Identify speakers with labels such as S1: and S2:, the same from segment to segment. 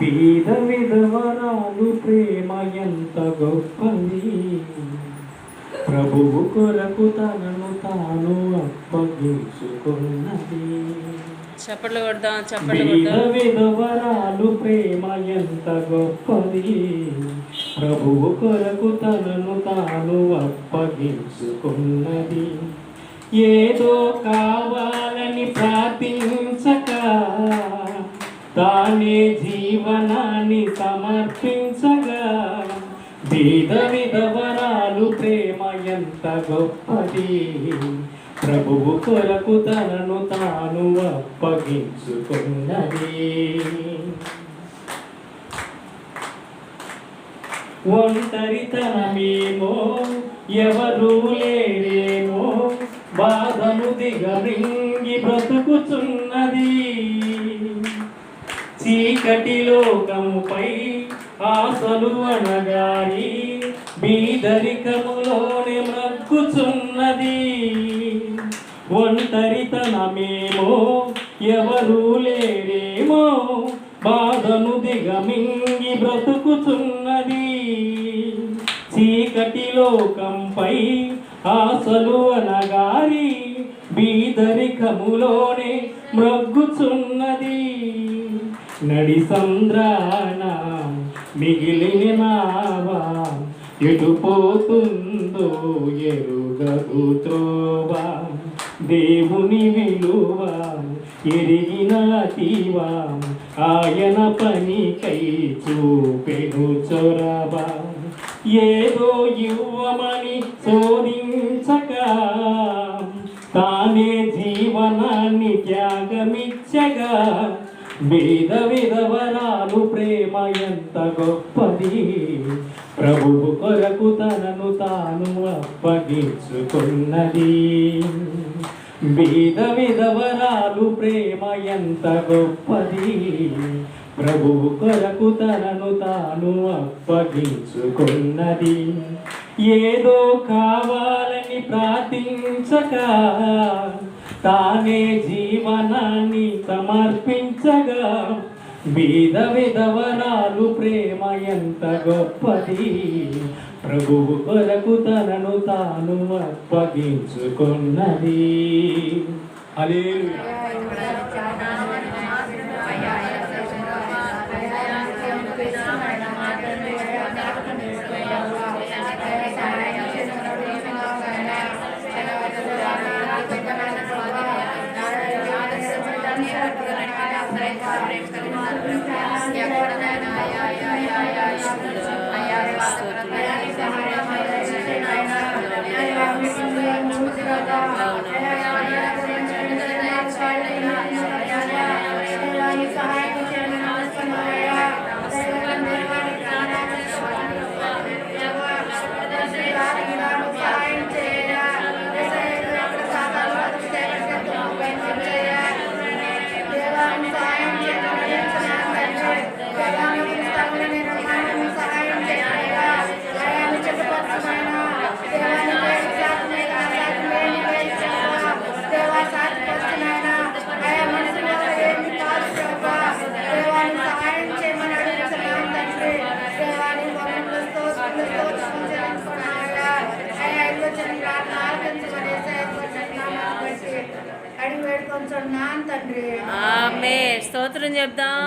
S1: బీద విధవరాలు ప్రేమ ఎంత గొప్పది. ప్రభువు కొరకు తనను తాను అప్పగించుకున్నది.
S2: చప్పట్లు కొడదాం చప్పట్లు
S1: బీద
S2: కొడదాం.
S1: విధవరాలు ప్రేమ ఎంత గొప్పది. ప్రభువు కొరకు తనను తాను అప్పగించుకున్నది. ఏదో కావాలని ప్రార్థించక తానే జీవనాన్ని సమర్పించగా బీద విధవరాలు ప్రేమ ఎంత గొప్పది. ప్రభువు కొరకు తనను తాను అప్పగించుకున్నది. ఒంటరితనమేమో ఎవరు లేరేమో బాధను దిగమింగి బ్రతుకుచున్న చీకటి లోకముపై ఆశలు అనగారి బీదరికములోనే మ్రక్కుచున్నది ఒంటరితనమేమో ఎవరూ లేరేమో బాధను దిగమింగి బ్రతుకుచున్నది. చీకటి లోకంపై ఆశలు అనగారి బీదరికములోనే మ్రగ్గుచున్నది. నడి సంద్రాన మిగిలిన నావా ఎటు పోతుందో ఎరుగదు త్రోవా దేవుని విలువ ఎరిగిన తీవా ఆయన పనికై చూపెను చొరవా. ఏదో ఇవ్వమని శోధించక తానే జీవనాన్ని త్యాగమిచ్చగా వేద విధవరాలు ప్రేమ ఎంత గొప్పది. ప్రభువు కొరకు తనను తాను అప్పగించుకున్నది. వేద విధవరాలు ప్రేమ ఎంత గొప్పది. ప్రభువు కొరకు తనను తాను అప్పగించుకున్నది. ఏదో కావాలని ప్రార్థించక తానే జీవనాన్ని సమర్పించగా బీద విధవరాలు ప్రేమ ఎంత గొప్పది. ప్రభువు కొరకు తనను తాను అప్పగించుకున్నది. హల్లెలూయా.
S3: అడిగి వేడుకొంచున్నాను
S2: స్తోత్రం చెప్దాం.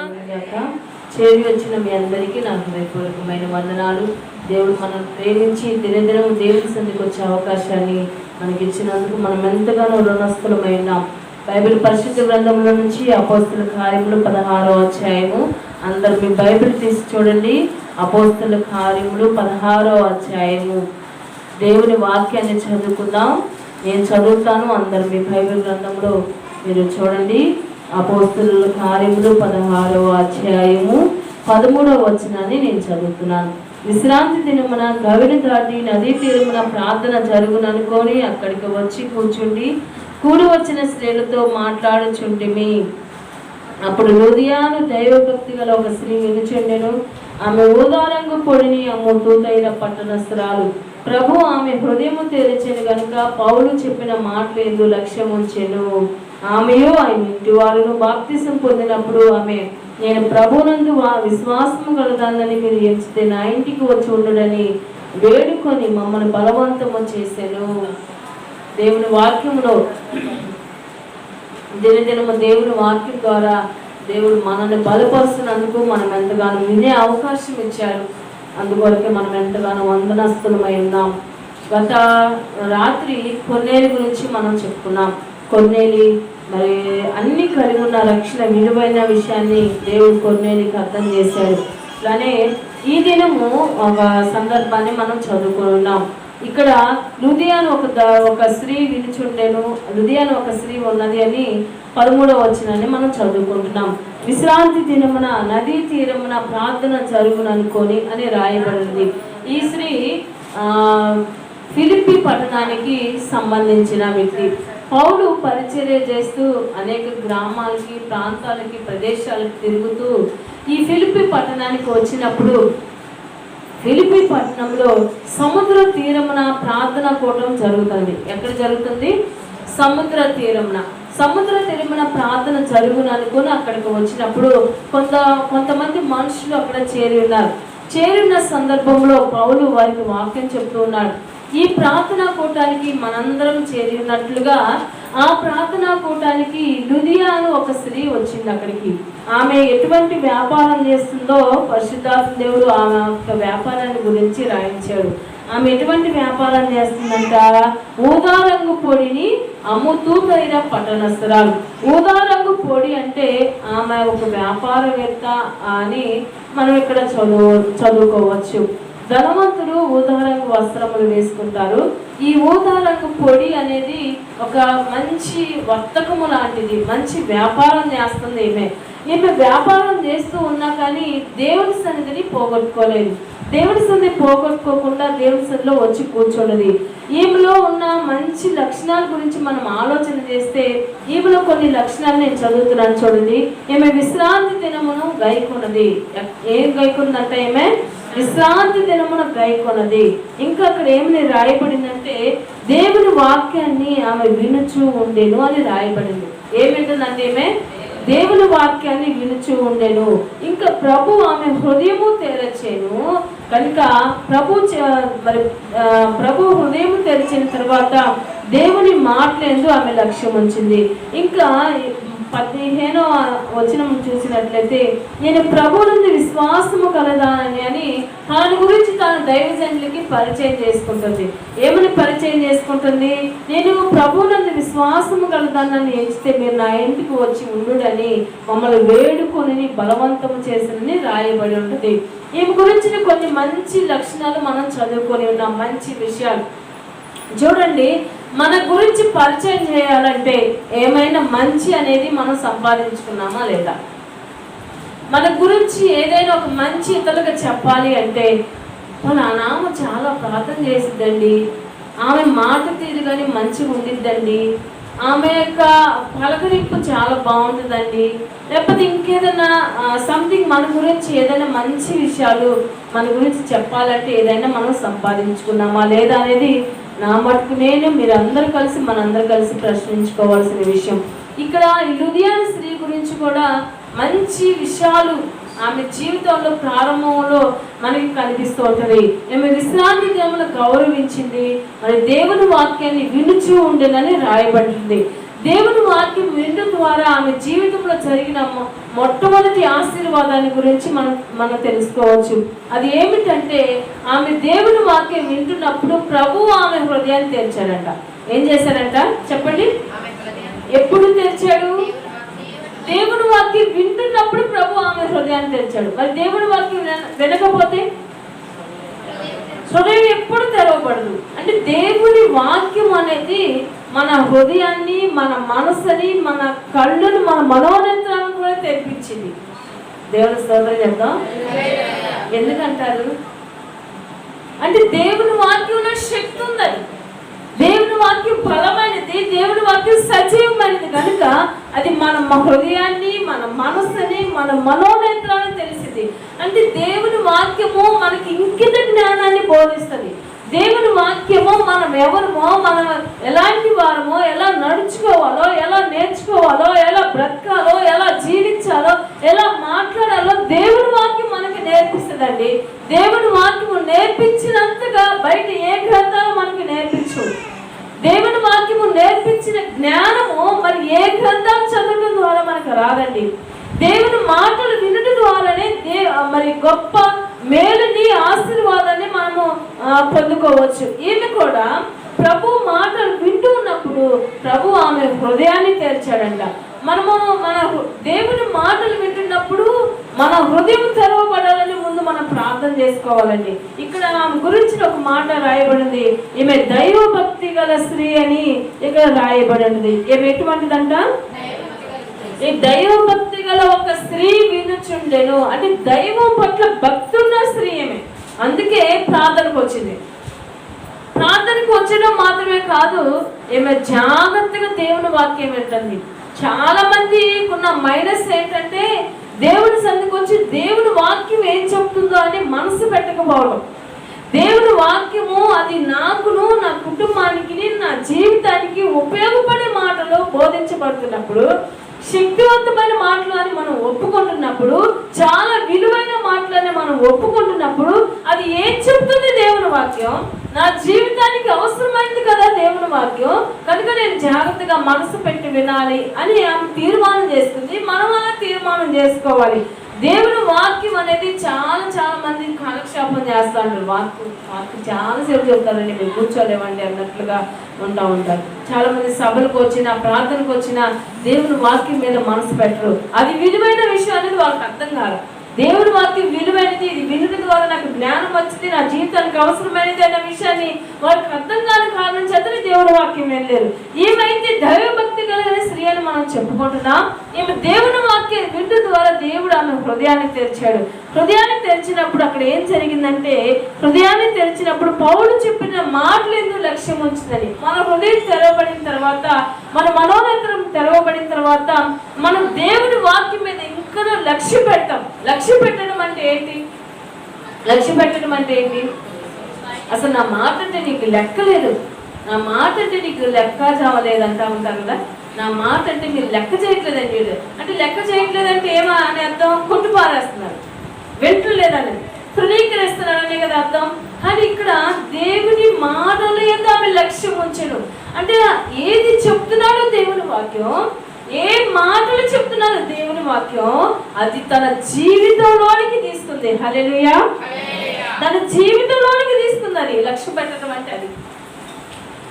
S4: చేరి వచ్చిన మీ అందరికీ నా హృదయపూర్వకమైన వందనాలు. దేవుడు మనం ప్రేమించి దినదినం దేవుని సందికి వచ్చే అవకాశాన్ని మనకి ఇచ్చినందుకు మనం ఎంతగానో రుణస్థలమై ఉన్నాం. బైబిల్ పరిశుద్ధ గ్రంథంలో నుంచి అపోస్తుల కార్యములు పదహారో అధ్యాయము. అందరు మీ బైబిల్ తీసి చూడండి. అపోస్తుల కార్యములు పదహారో అధ్యాయము. దేవుని వాక్యాన్ని చదువుకుందాం. నేను చదువుతాను. అందరు మీ బైబిల్ గ్రంథంలో మీరు చూడండి. అపోస్తుల కార్యములు పదహారో అధ్యాయము పదమూడవ వచనాన్ని నేను చదువుతున్నాను. విశ్రాంతి దినమున గవిని దాటి నదీ తీరమున ప్రార్థన జరుగుననుకొని అక్కడికి వచ్చి కూర్చుండి కూడి వచ్చిన స్త్రీలతో మాట్లాడుచుంటిమి. అప్పుడు హృదయాను దైవభక్తి గల ఒక స్త్రీ వినుచుండెను. ఆమె ఊదారంగు పొడిని అమ్ముతూతైన పట్టణస్థురాలు. ప్రభు ఆమె హృదయము తెరిచెను గనుక పౌలు చెప్పిన మాటలు ఎందు లక్ష్యం ఉంచెను ఆమెయు ఆయన ఇంటి వారును బాప్తిసం పొందినప్పుడు ఆమె నేను ప్రభునందు విశ్వాసం విశ్వాసము కలదానని మీరు ఎంచితే నా ఇంటికి వచ్చి ఉండడని వేడుకొని మమ్మల్ని బలవంతము చేశాను. దేవుని వాక్యంలో దినదినము దేవుని వాక్యం ద్వారా దేవుడు మనల్ని బలపరుస్తున్నందుకు మనం ఎంతగానో వినే అవకాశం ఇచ్చారు అందుకొరకే మనం ఎంతగానో వందనస్తులమై ఉన్నాం. గత రాత్రి కొన్నేలి గురించి మనం చెప్పుకున్నాం. కొన్నేలి మరి అన్ని కలిగి ఉన్న రక్షణ విలువైన విషయాన్ని దేవుడు కొన్నేలికి అర్థం చేశాడు. అలానే ఈ దినము ఒక సందర్భాన్ని మనం చదువుకున్నాం ఇక్కడ లుధియాను ఒక ఒక స్త్రీ వినిచుండెను లుధియాను ఒక స్త్రీ ఉన్నది అని పదమూడవ వచ్చినని మనం చదువుకుంటున్నాం. విశ్రాంతి దినమున నదీ తీరమున ప్రార్థన జరుగును అనుకొని అని రాయబడింది. ఈ స్త్రీ ఫిలిపి పట్టణానికి సంబంధించిన వ్యక్తి. పౌలు పరిచర్య చేస్తూ అనేక గ్రామాలకి ప్రాంతాలకి ప్రదేశాలకు తిరుగుతూ ఈ ఫిలిపి పట్టణానికి వచ్చినప్పుడు ఫిలిపి పట్టణంలో సముద్ర తీరమున ప్రార్థన కూటం జరుగుతుంది. ఎక్కడ జరుగుతుంది? సముద్ర తీరమున. సముద్ర తీరమున ప్రార్థన జరుగును అనుకుని అక్కడికి వచ్చినప్పుడు కొంత కొంతమంది మనుషులు అక్కడ చేరి ఉన్నారు. చేరిన సందర్భంలో పౌలు వారికి వాక్యం చెప్తూ ఉన్నాడు. ఈ ప్రార్థనా కూటానికి మనందరం చేరినట్లుగా ఆ ప్రార్థనా కూటానికి లుధియాను ఒక స్త్రీ వచ్చింది అక్కడికి. ఆమె ఎటువంటి వ్యాపారం చేస్తుందో పరిశుద్ధాత్మ దేవుడు ఆమె యొక్క వ్యాపారాన్ని గురించి రాయించాడు. ఆమె ఎటువంటి వ్యాపారం చేస్తుందంట? ఊదారంగు పొడిని అమ్ముతూ తగిన పట్టణస్తురాలు ఊదారంగు పొడి అంటే ఆమె ఒక వ్యాపారవేత్త అని మనం ఇక్కడ చదువు చదువుకోవచ్చు. ధనవంతుడు ఊదారంగు వస్త్రములు వేసుకుంటారు. ఈ ఊదారంగు పొడి అనేది ఒక మంచి వర్తకము లాంటిది మంచి వ్యాపారం చేస్తుంది ఈమె. ఈమె వ్యాపారం చేస్తూ ఉన్నా కానీ దేవుడి సన్నిధిని పోగొట్టుకోలేదు. దేవుడి సన్నిధి పోగొట్టుకోకుండా దేవుడి సన్నిధిలో వచ్చి కూర్చున్నది. ఈమెలో ఉన్న మంచి లక్షణాల గురించి మనం ఆలోచన చేస్తే ఈమెలో కొన్ని లక్షణాలు నేను చదువుతున్నాను చూడండి. ఈమె విశ్రాంతి దినమును గైకున్నది ఏం గైకుందంటే ఈమె? విశ్రాంతి దినమున గైకొన్నది ఇంకా అక్కడ ఏమని రాయబడిందంటే దేవుని వాక్యాన్ని ఆమె వినుచూ ఉండేను అని రాయబడింది. ఏమిటంటే ఈమె దేవుని వాక్యాన్ని వినుచూ ఉండెను. ఇంకా ప్రభు ఆమె హృదయము తెరచేను. కనుక ప్రభు చ- మరి ప్రభు హృదయం తెరిచిన తర్వాత దేవుని మాటలేందు ఆమె లక్ష్యం ఉంచింది ఇంకా పదిహేనో వచనం చూసినట్లయితే నేను ప్రభువులందు విశ్వాసము కలదానని అని తన గురించి తాను దైవజనులకి పరిచయం చేసుకుంటుంది. ఏమని పరిచయం చేసుకుంటుంది? నేను ప్రభువులందు విశ్వాసము కలదానని ఎంచితే మీరు నా ఇంటికి వచ్చి ఉండుడని మమ్మల్ని వేడుకొని బలవంతము చేసినని రాయబడి ఉంటుంది ఈమె గురించిన కొన్ని మంచి లక్షణాలు మనం చదువుకొని ఉన్నాం మంచి విషయాలు. చూడండి మన గురించి పరిచయం చేయాలంటే ఏమైనా మంచి అనేది మనం సంపాదించుకున్నామా లేదా? మన గురించి ఏదైనా ఒక మంచి ఇతరులకు చెప్పాలి అంటే మన నామ చాలా ప్రార్థన చేసిద్దండి. ఆమె మాట తీరు కానీ మంచిగా ఉండిద్దండి. ఆమె యొక్క పలకరింపు చాలా బాగుంటుందండి. లేకపోతే ఇంకేదైనా సంథింగ్ మన గురించి ఏదైనా మంచి విషయాలు మన గురించి చెప్పాలంటే ఏదైనా మనం సంపాదించుకున్నామా లేదా అనేది నా మటుకు నేను మీరందరూ కలిసి మనందరూ కలిసి ప్రశ్నించుకోవాల్సిన విషయం. ఇక్కడ ఈ స్త్రీ గురించి కూడా మంచి విషయాలు ఆమె జీవితంలో ప్రారంభంలో మనకి కనిపిస్తూ ఉంటుంది. ఆమె విశ్రాంతి దేవుని గౌరవించింది మరి దేవుని వాక్యాన్ని వినుచూ ఉండేదని రాయబడింది. దేవుని వాక్యం వినడం ద్వారా ఆమె జీవితం జరిగిన మొట్టమొదటి ఆశీర్వాదాన్ని గురించి మనం మనం తెలుసుకోవచ్చు. అది ఏమిటంటే ఆమె దేవుని వాక్యం వింటున్నప్పుడు ప్రభు ఆమె హృదయాన్ని తెరిచాడంట. ఏం చేశారంట చెప్పండి. ఎప్పుడు తెరిచాడు? దేవుని వాక్యం వింటున్నప్పుడు ప్రభు ఆమె హృదయాన్ని తెరిచాడు. మరి దేవుని వాక్యం విన- వినకపోతే? హృదయం ఎప్పుడు తెరవబడదు. అంటే దేవుని వాక్యం అనేది మన హృదయాన్ని మన మనసుని మన కళ్ళను మన మనోనేత్రాలను కూడా తెరిపించింది. దేవుని స్తోత్రం చెప్దాం. ఎందుకంటారు? అంటే దేవుని వాక్యంలో శక్తి ఉందని. దేవుని వాక్యం బలమైనది దేవుని వాక్యం సజీవమైనది కనుక అది మన హృదయాన్ని మన మనస్సుని మన మనోనేత్రాన్ని తెలిసింది. అంటే దేవుని వాక్యము మనకి ఇంకిత జ్ఞానాన్ని బోధిస్తుంది. దేవుని వాక్యమో మనం ఎవరమో మనం ఎలాంటి వారమో ఎలా నడుచుకోవాలో ఎలా నేర్చుకోవాలో ఎలా బ్రతకాలో ఎలా జీవించాలో ఎలా మాట్లాడాలో దేవుని వాక్యం మనకి నేర్పిస్తుందండి. దేవుని వాక్యము నేర్పించినంతగా బయట ఏ గ్రంథాలు మనకి నేర్పించు? దేవుని వాక్యము నేర్పించిన జ్ఞానము మరి ఏ గ్రంథాలు చదవడం ద్వారా మనకు రాదండి. దేవుని మాటలు వినడం ద్వారానే దే మరి గొప్ప మేలుని ఆశీర్వాదాన్ని మనము పొందుకోవచ్చు. ఈమె కూడా ప్రభు మాటలు వింటూ ఉన్నప్పుడు ప్రభు ఆమె హృదయాన్ని తెరిచాడంట. మనము మన హృ- దేవుని మాటలు వింటున్నప్పుడు మన హృదయం తెరవబడాలని ముందు మనం ప్రార్థన చేసుకోవాలండి. ఇక్కడ ఆమె గురించి ఒక మాట రాయబడింది. ఈమె దైవ భక్తి గల స్త్రీ అని ఇక్కడ రాయబడింది. ఈమె ఎటువంటిదంట? ఈ దైవ భక్తి గల ఒక స్త్రీ వినుచుండెను. అంటే దైవం పట్ల భక్తి ఉన్న స్త్రీ ఏమే అందుకే ప్రార్థనకు వచ్చింది. ప్రార్థనకు వచ్చడం మాత్రమే కాదు ఈమె జాగ్రత్తగా దేవుని వాక్యం ఏంటండి చాలా మంది ఉన్న మైనస్ ఏంటంటే దేవుని సందుకు వచ్చి దేవుని వాక్యం ఏం చెప్తుందో అని మనసు పెట్టకపోవడం. దేవుని వాక్యము అది నాకును నా కుటుంబానికి నా జీవితానికి ఉపయోగపడే మాటలు బోధించబడుతున్నప్పుడు శక్తివంతమైన మాటలు అని మనం ఒప్పుకుంటున్నప్పుడు చాలా విలువైన మాటలు అని మనం ఒప్పుకుంటున్నప్పుడు అది ఏం చెప్తుంది దేవుని వాక్యం? నా జీవితానికి అవసరమైంది కదా దేవుని వాక్యం? కనుక నేను జాగ్రత్తగా మనసు పెట్టి వినాలి అని ఆమె తీర్మానం చేస్తుంది. మనం అలా తీర్మానం చేసుకోవాలి. దేవుని వాక్యం అనేది చాలా చాలా మంది కాలక్షేపం చేస్తాడు. వాక్యం వాక్యం చాలా సేపు చెప్తారండి మీరు కూర్చోలేమండి అన్నట్లుగా ఉంటా ఉంటారు. చాలా మంది సభలకు వచ్చిన ప్రార్థనకు వచ్చిన దేవుని వాక్యం మీద మనసు పెట్టరు. అది విలువైన విషయం అనేది వాళ్ళకి అర్థం కాదు. దేవుని వాక్యం విలువైనది ఇది విలువ ద్వారా నాకు జ్ఞానం వచ్చింది నా జీవితానికి అవసరమైనది అన్న విషయాన్ని వాళ్ళకి అర్థం కాని కారణం చేతనే దేవుని వాక్యం వెళ్ళారు ఏమైతే దైవభక్తి కలిగిన స్త్రీ అని మనం చెప్పుకుంటున్నాం. ఈమె దేవుని వాక్యం వినడం ద్వారా దేవుడు ఆమె హృదయాన్ని తెరిచాడు. హృదయాన్ని తెరిచినప్పుడు అక్కడ ఏం జరిగిందంటే హృదయాన్ని తెరిచినప్పుడు పౌలు చెప్పిన మాటలు ఎందుకు లక్ష్యం ఉంచిందని. మన హృదయం తెరవబడిన తర్వాత మన మనోనేత్రం తెరవబడిన తర్వాత మనం దేవుని వాక్యం మీద ఇంకా లక్ష్య పెడతాం. లక్ష్య పెట్టడం అంటే ఏంటి? లక్ష్య పెట్టడం అంటే ఏంటి? అసలు నా మాట అంటే నీకు లెక్క లేదు. నా మాట అంటే నీకు లెక్క చావలేదు అంటా ఉంటారు కదా? నా మాట అంటే మీరు లెక్క చేయట్లేదండి మీరు. అంటే లెక్క చేయట్లేదంటే ఏమా అని అర్థం? కొట్టు పారేస్తున్నారు. వింటలేదని తృణీకరిస్తున్నారనే కదా అర్థం? కానీ ఇక్కడ దేవుని మాటలు ఆమె లక్ష్యం ఉంచను అంటే ఏది చెప్తున్నాడో దేవుని వాక్యం ఏ మాటలు చెప్తున్నారో దేవుని వాక్యం అది తన జీవితంలోనికి తీసుకుంది హల్లెలూయా. తన జీవితంలోనికి తీసుకుందని లక్ష్యం పెట్టడం అంటే అది.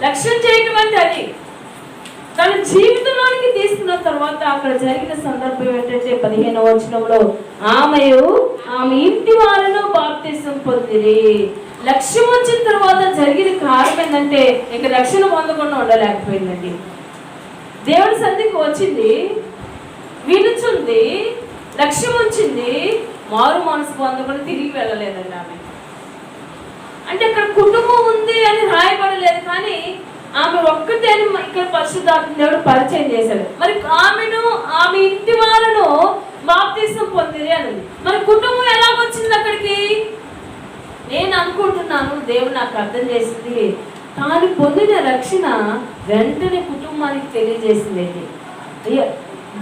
S4: లక్ష్యం చేయటం అంటే అది. తన జీవితంలోనికి తీసుకున్న తర్వాత అక్కడ జరిగిన సందర్భం ఏంటంటే పదిహేను వచనంలో ఆమెయు ఆమె ఇంటి వారిలో బాప్తిసం పొందిరి. లక్ష్యం వచ్చిన తర్వాత జరిగిన కారణం ఏంటంటే ఇక రక్షణ పొందకుండా ఉండలేకపోయిందండి. దేవుడి సంధికి వచ్చింది. వినుచుంది లక్ష్యం వచ్చింది మారు మనసు పొందకుండా తిరిగి వెళ్ళలేదండి ఆమె. అంటే అక్కడ కుటుంబం ఉంది అని రాయబడలేదు కానీ ఆమె ఒక్కటే అని ఇక్కడ పరిశుద్ధాత్మ దేవుడు పరిచయం చేశాడు. మరి ఆమెను ఆమె ఇంటి వాళ్ళను బాప్తీసం పొందిరి అని మరి కుటుంబం ఎలా వచ్చింది అక్కడికి? నేను అనుకుంటున్నాను దేవుడు నాకు అర్థం చేసింది తాను పొందిన రక్షణ వెంటనే కుటుంబానికి తెలియజేసింది అయ్యా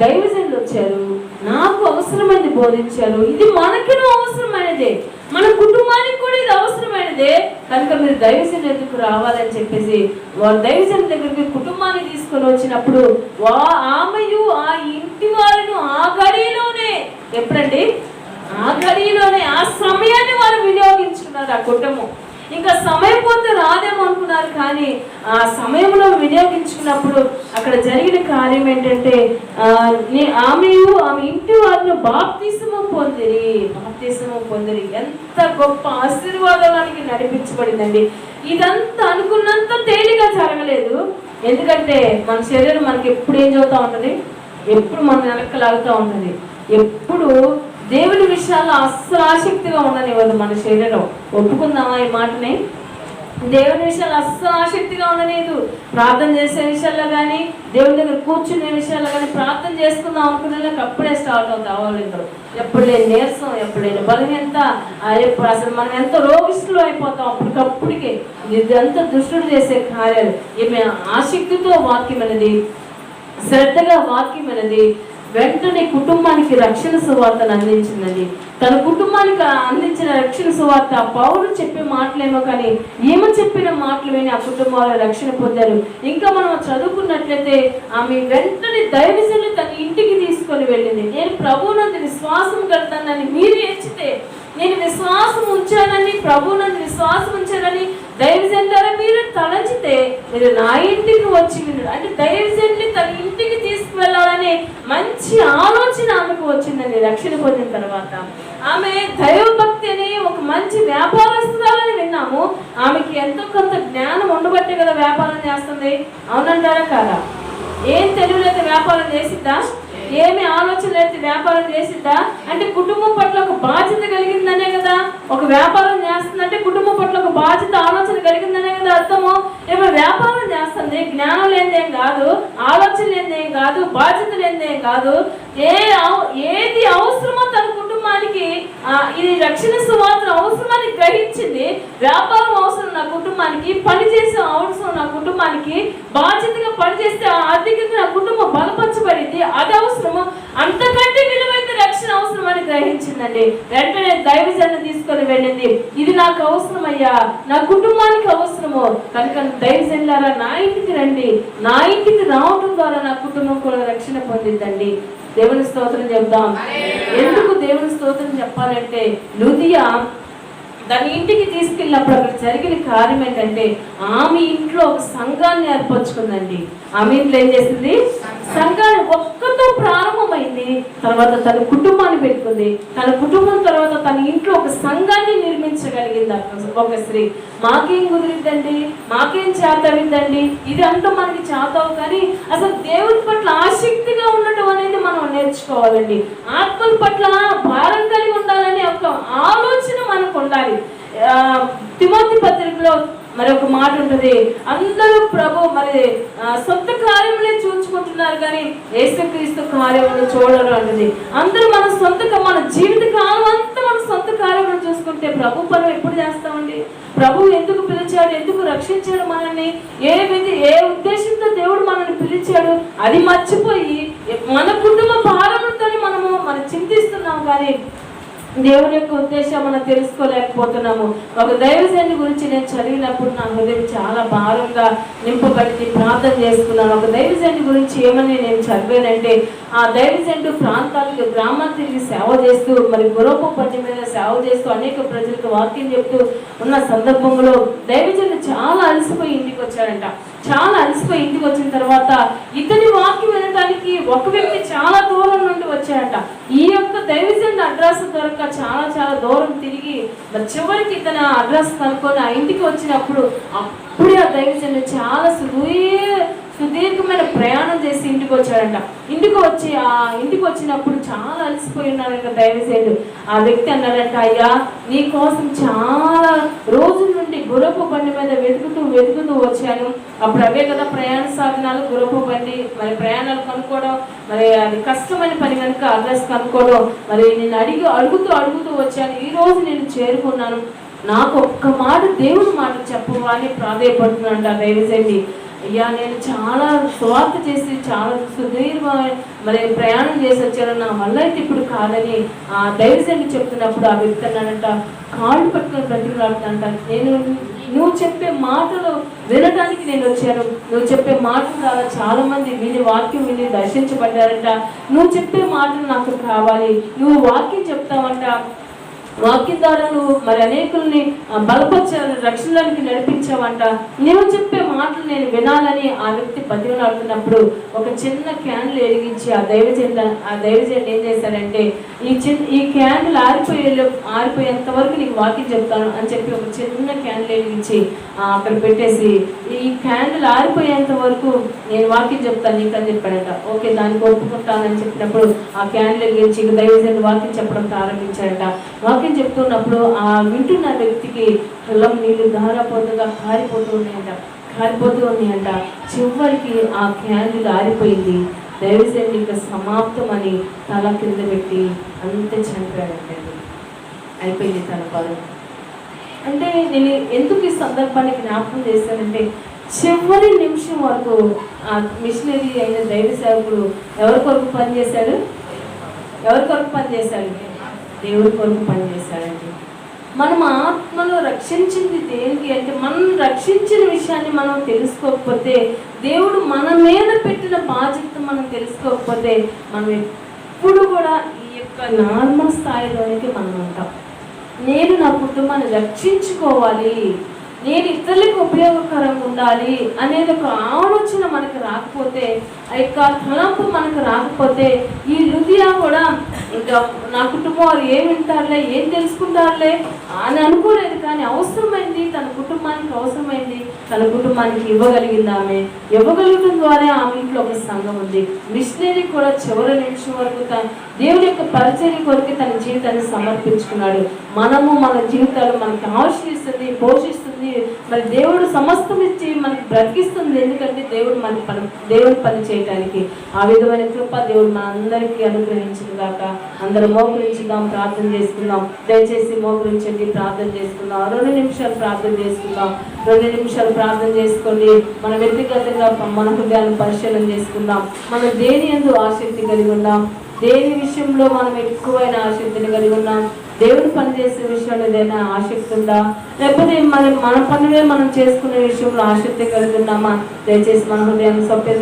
S4: దైవజనులు వచ్చారు. నాకు అవసరమైనది బోధించారు. ఇది మనకినూ అవసరమైనదే? మన కుటుంబానికి కూడా ఇది అవసరమైనదే. కనుక మీరు దైవజన్ ఎందుకు రావాలని చెప్పేసి వారు దైవజన్ దగ్గరికి కుటుంబాన్ని తీసుకొని వచ్చినప్పుడు వా ఆమెయు ఆ ఇంటి వారిను ఆ గడిలోనే ఎప్పుడండి? ఆ గడిలోనే ఆ సమయాన్ని వారు వినియోగించుకున్నారు ఆ కుటుంబం. ఇంకా సమయం పోతే రాదేమో అనుకున్నారు కానీ ఆ సమయంలో వినియోగించుకున్నప్పుడు అక్కడ జరిగిన కార్యం ఏంటంటే ఆమెయు ఆమె ఇంటి వారిని బాప్తిసము పొందిరి బాప్తిసము పొందిరి. ఎంత గొప్ప ఆశీర్వాదానికి నడిపించబడిందండి. ఇదంతా అనుకున్నంత తేలిగా జరగలేదు. ఎందుకంటే మన శరీరం మనకి ఎప్పుడు ఏం చదువుతూ ఉంటుంది? ఎప్పుడు మన వెనక్కలాగుతూ ఉంటుంది? ఎప్పుడు దేవుని విషయాల్లో అస్సలు ఆసక్తిగా ఉండనివ్వదు మన శరీరం ఒప్పుకుందామా ఈ మాటని? దేవుని విషయాలు అస్సలు ఆసక్తిగా ఉండలేదు ప్రార్థన చేసే విషయాల్లో కానీ దేవుని దగ్గర కూర్చునే విషయాల్లో కానీ ప్రార్థన చేసుకుందాం అనుకునే అప్పుడే స్టార్ట్ అవుతాం అవలిందరూ ఎప్పుడు లేని నీరసం ఎప్పుడు లేని బలహీనత ఆ ఎప్పుడు అసలు మనం ఎంత రోగిస్తులు అయిపోతాం అప్పటికప్పుడికే ఇది దుష్టుడు చేసే కార్యాలు? ఈమె ఆసక్తితో వాక్యం అనేది శ్రద్ధగా వాక్యం అనేది వెంటనే కుటుంబానికి రక్షణ సువార్తను అందించిందండి. తన కుటుంబానికి అందించిన రక్షణ సువార్త పౌరు చెప్పే మాటలేమో కానీ ఏమో చెప్పిన మాటలు విని ఆ కుటుంబాలు రక్షణ పొందారు. ఇంకా మనం చదువుకున్నట్లయితే ఆమె వెంటనే దైవజనులు తన ఇంటికి తీసుకొని వెళ్ళింది. నేను ప్రభువునందు విశ్వాసం కడతానని మీరు ఎంచితే నేను విశ్వాసం ఉంచానని ప్రభువునందు విశ్వాసం ఉంచానని దైవజనులారా మీరు తలంచితే మీరు నా ఇంటికి వచ్చి విన్నాడు అంటే దైవజనుని తన ఇంటికి తీసుకువెళ్ళాలనే మంచి ఆలోచన ఆమెకు వచ్చిందండి రక్షణ పొందిన తర్వాత. ఆమె దైవభక్తి అని ఒక మంచి వ్యాపారస్తురాలని విన్నాము. ఆమెకి ఎంతో కొంత జ్ఞానం ఉండబట్టే కదా వ్యాపారం చేస్తుంది. అవునంటారా కాదా? ఏం తెలియలేదు వ్యాపారం చేసిద్దా? ఏమి ఆలోచన లేదు వ్యాపారం చేసిద్దా? అంటే కుటుంబం పట్ల ఒక బాధ్యత కలిగిందనే కదా ఒక వ్యాపారం చేస్తుందంటే కుటుంబం పట్ల ఒక బాధ్యత ఆలోచన కలిగిందనే కదా అర్థము ఏమో వ్యాపారం చేస్తుంది జ్ఞానం లేనిదేం కాదు ఆలోచన లేనిదేం కాదు బాధ్యత లేనిదేం కాదు. ఏ ఏది అవసరమో తన కుటుంబానికి ఆ, ఇది రక్షణ సువార్త అవసరమని గ్రహించింది వ్యాపారం అవసరం నా కుటుంబానికి పని చేసే అవసరం నా కుటుంబానికి బాధ్యతగా పని చేస్తే ఆర్థికంగా నా కుటుంబం బలపరచబడింది. అది అవసరము? అంతకంటే విలువైన రక్షణ అవసరం అని గ్రహించిందండి. వెంటనే దైవజన తీసుకొని వెళ్ళింది. ఇది నాకు అవసరమయ్యా. నా కుటుంబానికి అవసరము. కనుక దైవజనులారా నా ఇంటికి రండి. నా ఇంటికి రావడం ద్వారా నా కుటుంబం కూడా రక్షణ పొందిద్దండి దేవుని స్తోత్రం చెప్దాం. ఎందుకు దేవుని స్తోత్రం చెప్పాలంటే లుదియా తన ఇంటికి తీసుకెళ్ళినప్పుడు అక్కడ జరిగిన కార్యం ఏంటంటే ఆమె ఇంట్లో ఒక సంఘాన్ని ఏర్పరచుకుందండి. ఆమె ఇంట్లో ఏం చేసింది? సంఘాన్ని. కుటుంబంతో ప్రారంభమైంది తర్వాత తన కుటుంబాన్ని పెట్టుకుంది. తన కుటుంబం తర్వాత తన ఇంట్లో ఒక సంఘాన్ని నిర్మించగలిగింది. అక్క- ఒక స్త్రీ మాకేం కుదిరిద్దండి మాకేం చేతవిద్దండి ఇది అంటూ మనకి చేతావు కానీ అసలు దేవుని పట్ల ఆసక్తిగా ఉండటం అనేది మనం నేర్చుకోవాలండి. ఆత్మల పట్ల భారం కలిగి ఉండాలనే ఒక ఆలోచన మనకు ఉండాలి. తిమోతి పత్రికలో మరి ఒక మాట ఉంటుంది. అందరూ ప్రభు మరి సొంత కార్యములే చూచుకుంటున్నారు కానీ యేసుక్రీస్తు కార్యములు చూడరు అంటుంది. అందరూ మన సొంత మన జీవిత కాలం అంతా మన సొంత కార్యములు చూసుకుంటే ప్రభు పనులు ఎప్పుడు చేస్తామండి? ప్రభు ఎందుకు పిలిచాడు? ఎందుకు రక్షించాడు మనల్ని? ఏ విధి ఏ ఉద్దేశంతో దేవుడు మనల్ని పిలిచాడు? అది మర్చిపోయి మన కుటుంబ భారములతోనే మనము మనం చింతిస్తున్నాం కానీ దేవుని యొక్క ఉద్దేశం మనం తెలుసుకోలేకపోతున్నాము. ఒక దైవజన్ని గురించి నేను చదివినప్పుడు నా హృదయం చాలా భారంగా నింపబడింది ప్రార్థన చేసుకున్నాను. ఒక దైవజన్ని గురించి ఏమని నేను చదివానంటే ఆ దైవజండు ప్రాంతాలకు గ్రామాలు తిరిగి సేవ చేస్తూ మరి గురపు మీద సేవ చేస్తూ అనేక ప్రజలకు వాక్యం చెప్తూ ఉన్న సందర్భంలో దైవజనుడు చాలా అలసిపోయి ఇంటికి వచ్చాడంట. చాలా అలసిపోయి ఇంటికి వచ్చిన తర్వాత ఇతని వాక్యం వినడానికి ఒక వ్యక్తి చాలా దూరం నుండి వచ్చాడట. ఈ యొక్క దైవజన్ అడ్రస్ దొరక చాలా చాలా దూరం తిరిగి చివరికి ఇతను అడ్రస్ కనుక్కొని ఆ ఇంటికి వచ్చినప్పుడు అప్పుడే ఆ దైవజన్ చాలా సుదీర్ సుదీర్ఘమైన ప్రయాణం చేసి ఇంటికి వచ్చాడంట. ఇంటికి వచ్చి ఆ ఇంటికి వచ్చినప్పుడు చాలా అలసిపోయి ఉన్నాడంట దైవసేనుడు ఆ వ్యక్తి అన్నాడంట అయ్యా నీ కోసం చాలా రోజుల నుండి గురపు బండి మీద వెతుకుతూ వెతుకుతూ వచ్చాను. అప్పుడు అవే కదా ప్రయాణ సాధనాలు గురపు బండి. మరి ప్రయాణాలు కనుక్కోవడం మరి అది కష్టమైన పని కనుక అడ్రస్ కనుక్కోవడం. మరి నేను అడిగి అడుగుతూ అడుగుతూ వచ్చాను. ఈ రోజు నేను చేరుకున్నాను. నాకు ఒక్క మాట దేవుని మాట చెప్పవా అని ప్రాధాయపడుతున్నాడు ఆ అయ్యా నేను చాలా స్వార్థ చేసి చాలా సుదీర్ఘ మరి ప్రయాణం చేసి వచ్చాను. నా వల్ల అయితే ఇప్పుడు కాదని ఆ దైవజన్ని చెప్తున్నప్పుడు ఆ వ్యక్తి అన్నాడంట కాళ్ళు పట్టుకుని బ్రతిమలాడుతాడంట నేను నువ్వు చెప్పే మాటలు వినడానికి నేను వచ్చాను. నువ్వు చెప్పే మాటలు ద్వారా చాలా మంది విని వాక్యం విని దర్శించబడ్డారంట. నువ్వు చెప్పే మాటలు నాకు కావాలి. నువ్వు వాక్యం చెప్తావంట. వాక్యం ద్వారా నువ్వు మరి అనేకుల్ని ఆ, బలపరిచావు రక్షణలోనికి నడిపించావంట. నువ్వు చెప్పే మాటలు నేను వినాలని ఆ వ్యక్తి బతిమలాడుతున్నప్పుడు ఒక చిన్న క్యాండిల్ ఎరిగించి ఆ దైవజెండ ఆ దైవజెండ ఏం చేశారంటే ఈ చిన్న ఈ క్యాండిల్ ఆరిపోయే ఆరిపోయేంత వరకు నీకు వాక్యం చెప్తాను అని చెప్పి ఒక చిన్న క్యాండిల్ ఎరిగించి అక్కడ పెట్టేసి ఈ క్యాండిల్ ఆరిపోయేంత వరకు నేను వాక్యం చెప్తాను నీకు అని చెప్పాడట. ఓకే దానికి ఒప్పుకుంటానని చెప్పినప్పుడు ఆ క్యాండిల్ ఎరిగించి ఇక దైవజెండ వాక్యం చెప్పడం ప్రారంభించాడట వాక్యం చెప్తున్నప్పుడు ఆ వింటున్న వ్యక్తికి కళ్ళం నీళ్ళు ధారపోతుగా కారిపోతూ ఉన్నాయంట కారిపోతూ ఉన్నాయంట. చివరికి ఆ క్యాండిల్ ఆరిపోయింది దైవజన్ ఇంకా సమాప్తం అని తల కింద పెట్టి అంతే చనిపోయాడంటండి అయిపోయింది తన పదం అంటే నేను ఎందుకు ఈ సందర్భాన్ని జ్ఞాపకం చేశానంటే చివరి నిమిషం వరకు ఆ మిషనరీ అయిన దైవ సేవకుడు ఎవరి కొరకు పనిచేశాడు? ఎవరి కొరకు పనిచేశాడు? దేవుడి కొరకు పనిచేశాడండి. మనం ఆత్మలో రక్షించింది దేనికి అంటే మనం రక్షించిన విషయాన్ని మనం తెలుసుకోకపోతే దేవుడు మన మీద పెట్టిన బాధ్యత మనం తెలుసుకోకపోతే మనం ఎప్పుడు కూడా ఈ యొక్క నార్మల్ స్థాయిలోనికి మనం ఉంటాం. నేను నా కుటుంబాన్ని రక్షించుకోవాలి నేను ఇతరులకు ఉపయోగకరంగా ఉండాలి అనేది ఒక ఆలోచన మనకు రాకపోతే ఆ యొక్క తలంపు మనకు రాకపోతే ఈ హృదయ కూడా ఇంకా నా కుటుంబం వారు ఏం వింటారులే ఏం తెలుసుకుంటారులే అని అనుకోలేదు కానీ అవసరమైంది. తన కుటుంబానికి అవసరమైంది. తన కుటుంబానికి ఇవ్వగలిగింది ఆమె ఇవ్వగలగడం ద్వారా ఆమె ఇంట్లో ఒక సంఘం ఉంది. మిషనరీ కూడా చివరి నిమిషం వరకు తన దేవుడి యొక్క పరిచయం కొరకు తన జీవితాన్ని సమర్పించుకున్నాడు. మనము మన జీవితాలు మనకి ఆశ్రయిస్తుంది పోషిస్తుంది మరి దేవుడు సమస్తం ఇచ్చి మనకి బ్రతికిస్తుంది ఎందుకంటే దేవుడు మన పని దేవుడి పని చేయటానికి. ఆ విధమైన కృప దేవుడు మన అందరికీ అనుగ్రహించింది కాక అందరూ మోకరించుదాం ప్రార్థన చేసుకుందాం. దయచేసి మోకరించండి ప్రార్థన చేసుకుందాం. రెండు నిమిషాలు ప్రార్థన చేసుకుందాం. రెండు నిమిషాలు ప్రార్థన చేసుకోండి. మన వ్యక్తిగతంగా మన హృదయాన్ని పరిశీలన చేసుకుందాం. మనం దేని ఎందు ఆసక్తి కలిగి ఉన్నాం? దేని విషయంలో మనం ఎక్కువైన ఆసక్తిని కలిగి ఉన్నాం? దేవుడు పనిచేసే విషయంలో ఏదైనా ఆసక్తి ఉందా? లేకపోతే మన మన పనులే మనం చేసుకునే విషయంలో ఆసక్తి కలుగుతున్నామా దయచేసి మన హృదయం సభ్య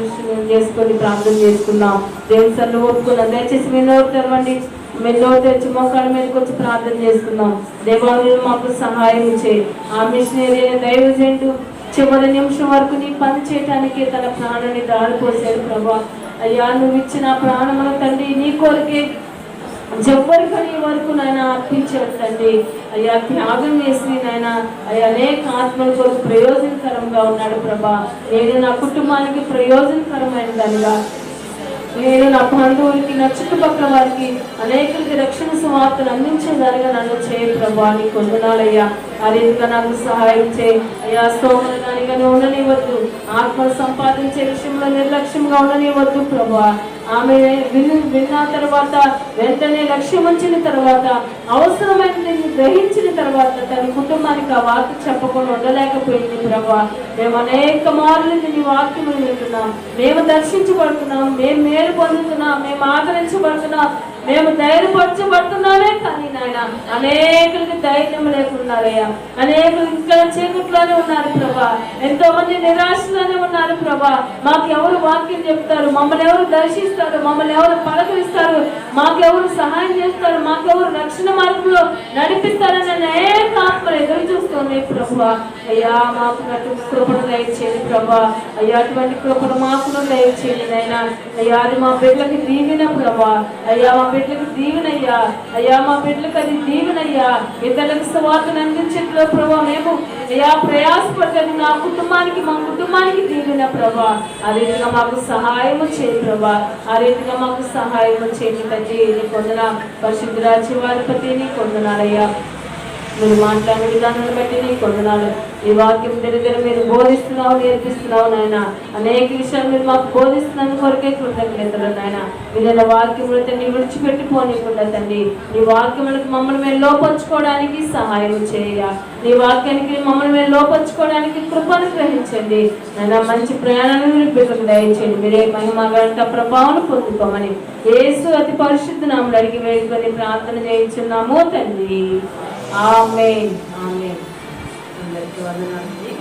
S4: చేసుకొని ప్రార్థన చేసుకుందాం. దేవుని సన్ను ఒప్పుకున్నాం. దయచేసి మీ నోరు తెరవండి. మీ నోరు తెచ్చి మోకాళ్ళ మీదకి వచ్చి ప్రార్థన చేసుకుందాం. దేవాలయం మాకు సహాయం చేయి. ఆ మిషనరీ దైవజెండు చివరి నిమిషం వరకు నీ పని చేయటానికి తన ప్రాణాన్ని దాడిపోసాడు ప్రభా. అయ్యా నువ్వు ఇచ్చిన ప్రాణముల తండ్రి నీ కోరికే జవ్వరికని వరకు నాయన అర్పించాడు తండ్రి అయ్యా త్యాగం చేసి నాయన అయ్యా అనేక ఆత్మల కొరకు ప్రయోజనకరంగా ఉన్నాడు ప్రభా. నేను నా కుటుంబానికి ప్రయోజనకరమైన దానిగా. నేను నా బంధువులకి నా చుట్టుపక్కల వారికి అనేకులకి రక్షణ సువార్తను అందించేదానిగా నన్ను చేయ ప్రభా. నీ కొందనాలయ్యా ఆ రీతిగా నాకు సహాయం చేయి. అయ్యా స్తోమల ఉండనివ్వద్దు. ఆత్మ సంపాదించే విషయంలో నిర్లక్ష్యంగా ఉండనివ్వద్దు ప్రభా ఆమె విని విన్న తర్వాత వెంటనే లక్ష్యం ఉంచిన తర్వాత అవసరమైనది గ్రహించిన తర్వాత తన కుటుంబానికి ఆ వార్త చెప్పకుండా ఉండలేకపోయింది ప్రభా మేము అనేక మార్లు నీ వార్తలు వింటున్నాం. మేము దర్శించబడుతున్నాం. మేము మేలు పొందుతున్నాం. మేము ఆదరించబడుతున్నాం. మేము ధైర్యపరచబడుతున్నామే కానీ నాయన అనేక ధైర్యం లేకున్నారయ్యా. అనేకులు ఇంకా చీకట్లోనే ఉన్నారు ప్రభా. ఎంతో మంది నిరాశలోనే ఉన్నారు ప్రభా. మాకు ఎవరు వాక్యం చెప్తారు? మమ్మల్ని ఎవరు దర్శిస్తారు? మమ్మల్ని ఎవరు పలకరిస్తారు? మాకెవరు సహాయం చేస్తారు? మాకెవరు రక్షణ మార్గంలో నడిపిస్తారని అనేక ఆత్మలు ఎదురు చూస్తుంది ప్రభా. అయ్యా మాకు అటువంటి కృపను దయచేయండి ప్రభా. అయ్యా అటువంటి కృపను మాకును దయచేయండి నాయనా. అయ్యా అది మా బిడ్డలకి దీవెన ప్రభా. అయ్యా మా బిడ్డలకు దీవెనయ్యా. అయ్యా మా బిడ్డలకు అది దీవెనయ్యా. ఇతరులకు సువార్తను అందించట్లో ప్రభా మేము అయ్యా ప్రయాసపడ్డది నా కుటుంబానికి మా కుటుంబానికి దీవెన ప్రభా. ఆ రీతిగా మాకు సహాయము చేయి ప్రభా. ఆ రీతిగా మాకు సహాయము చేయండి తండ్రి. నీ కొందన పరిశుద్ధరాజ్య వారిపతి నీ కొందనాలయ్యా. మీరు మాట్లాడిన విధానాన్ని బట్టి నీ కొందనాలు ఈ వాక్యం దగ్గర మీరు బోధిస్తున్నావు నేర్పిస్తున్నావు నాయన. అనేక విషయాలు మీరు మాకు బోధిస్తున్నందు కొరకే కృతజ్ఞతలు నాయన. మీరు వాక్యములు తండ్రి విడిచిపెట్టి పోనీకుండా తండ్రి నీ వాక్యములకు మమ్మల్ని మేము లోపరుచుకోవడానికి సహాయం చేయగా నీ వాక్యానికి మమ్మల్ని మేము లోపరుచుకోవడానికి కృపను గ్రహించండి. నాయన మంచి ప్రయాణాన్ని మీరు బిడ్డకు దయచేయండి. మీరే మహిమ గంట ప్రభావం పొందుకోమని ఏసు అతి పరిశుద్ధ నామలు అడిగి వేడుకొని ప్రార్థన చేయించున్నాము తండ్రి. ఆమెన్. ఆమెన్. అందరికీ వందనాలండి